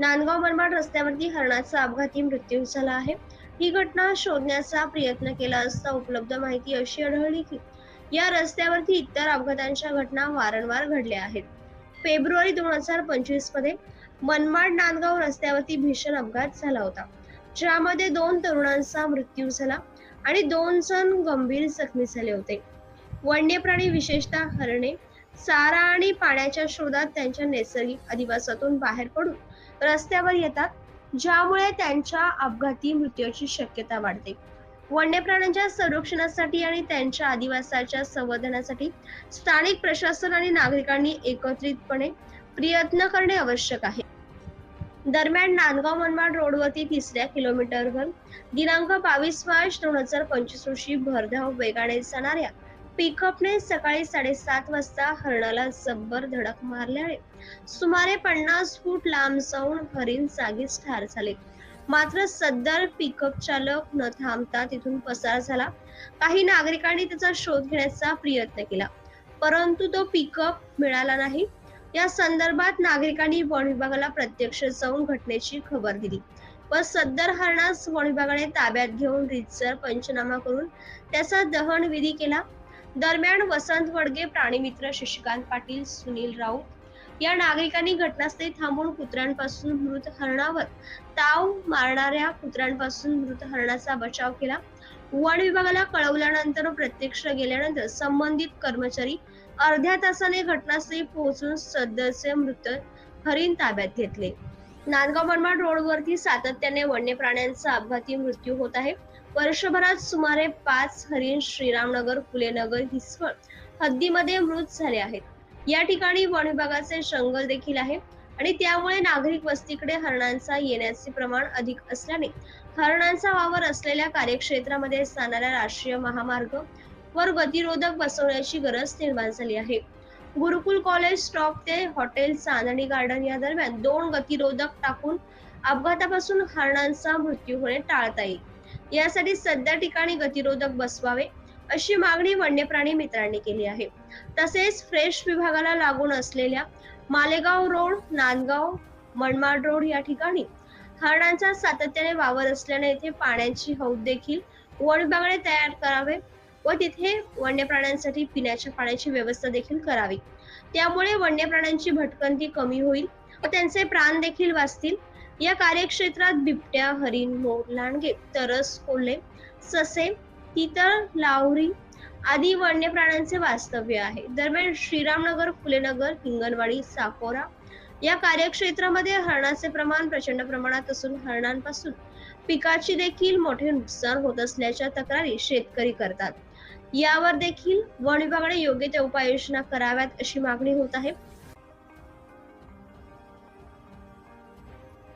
नांदगाव मनमाड रस्त्यावरती हरणाचा अपघाती मृत्यू झाला आहे. ही घटना शोधण्याचा प्रयत्न केला असता उपलब्ध माहिती अशी आढळली की या रस्त्यावरती इतर अपघातांच्या घटना वारंवार घडल्या आहेत. फेब्रुवारी दोन हजार पंचवीसमध्ये मनमाड नांदगाव रस्त्यावरती भीषण अपघात झाला होता. ज्यामध्ये दोन तरुणांचा मृत्यू झाला आणि दोन जण गंभीर जखमी झाले होते. वन्य प्राणी विशेषतः हरणे चारा आणि पाण्याच्या शोधात त्यांच्या नैसर्गिक अधिवासातून बाहेर पडून रस्त्यावर येतात ज्यामुळे त्यांच्या अपघाती मृत्यूची शक्यता वाढते. वन्य प्राण्यांच्या संरक्षणासाठी आणि त्यांच्या आदिवासाच्या संवर्धनासाठी स्थानिक प्रशासन आणि नागरिकांनी एकत्रितपणे प्रयत्न करणे आवश्यक आहे. दरम्यान नांदगाव मनमाड रोडवरती तिसऱ्या किलोमीटरवर दिनांक बावीस मार्च दोन हजार पंचवीस रोजी भरधाव वेगाने जाणाऱ्या पिकअपने सकाळी साडेसात वाजता हरणाला जब्बर धडक मारल्याने सुमारे पन्नास फूट लांब जाऊन हरिण जागीच ठार झाले. मात्र सदर पिकअप चालक न थांबता तिथून पसार झाला. काही नागरिकांनी त्याचा शोध घेण्याचा प्रयत्न केला. परंतु तो पिकअप मिळाला नाही. या संदर्भात नागरिकांनी वन विभागाला प्रत्यक्ष जाऊन घटनेची खबर दिली. व सदर हरणास वन विभागाने ताब्यात घेऊन रितसर पंचनामा करून त्याचा दहन विधी केला. दरम्यान वसंत वडगे प्राणीमित्र शशिकांत पाटील सुनील राऊत या नागरिकांनी घटनास्थळी थांबून कुत्र्यांपासून मृत हरणावर ताव मारणाऱ्या कुत्र्यांपासून मृत हरणाचा बचाव केला. वन विभागाला कळवल्यानंतर प्रत्यक्ष गेल्यानंतर संबंधित कर्मचारी अर्ध्या तासाने घटनास्थळी पोहोचून सदस्य मृत हरिण ताब्यात घेतले. नांदगाव मनमाड रोडवरती सातत्याने वन्य प्राण्यांचा अपघाती मृत्यू होत आहे. वर्षभरात सुमारे पाच हरिण श्रीरामनगर फुलेनगर हिसवळ हद्दीमध्ये मृत झाले आहेत. या ठिकाणी वन विभागाचे जंगल देखील आहे आणि त्यामुळे नागरिक वस्तीकडे हरणांचा येण्याचे प्रमाण अधिक असल्याने हरणांचा वावर असलेल्या कार्यक्षेत्रामध्ये असणाऱ्या राष्ट्रीय महामार्ग वर गतिरोधक बसवण्याची गरज निर्माण झाली आहे. गुरुकुल कॉलेज स्टॉप ते हॉटेल चांदणी गार्डन या दरम्यान दोन गतिरोधक टाकून अपघातापासून हरणांचा मृत्यू होणे टाळता येईल. यासाठी सध्या ठिकाणी गतिरोधक बसवावे अशी मागणी वन्यप्राणी मित्रांनी केली आहे. तसेच फ्रेश विभागाला लागून असलेल्या मालेगाव रोड नांदगाव मनमाड रोड या ठिकाणी हरणांचा सातत्याने वावर असल्याने येथे पाण्याची हौद देखील वन विभागाने तयार करावे व तिथे वन्य प्राण्यांसाठी पिण्याच्या पाण्याची व्यवस्था देखील करावी. त्यामुळे वन्य प्राण्यांची भटकंती कमी होईल व त्यांचे प्राण देखील वाचतील. या कार्यक्षेत्रात बिबट्या हरिण मोर लांडगे तरस कोल्हे ससे तितर लावरी आदी वन्य प्राण्यांचे वास्तव्य आहे. दरम्यान श्रीरामनगर फुलेनगर हिंगणवाडी साकोरा या कार्यक्षेत्रामध्ये हरणाचे प्रमाण प्रचंड प्रमाणात असून हरणांपासून पिकाची देखील मोठे नुकसान होत असल्याच्या तक्रारी शेतकरी करतात. यावर देखील वन विभागाने योग्य त्या उपाययोजना कराव्यात अशी मागणी होत आहे.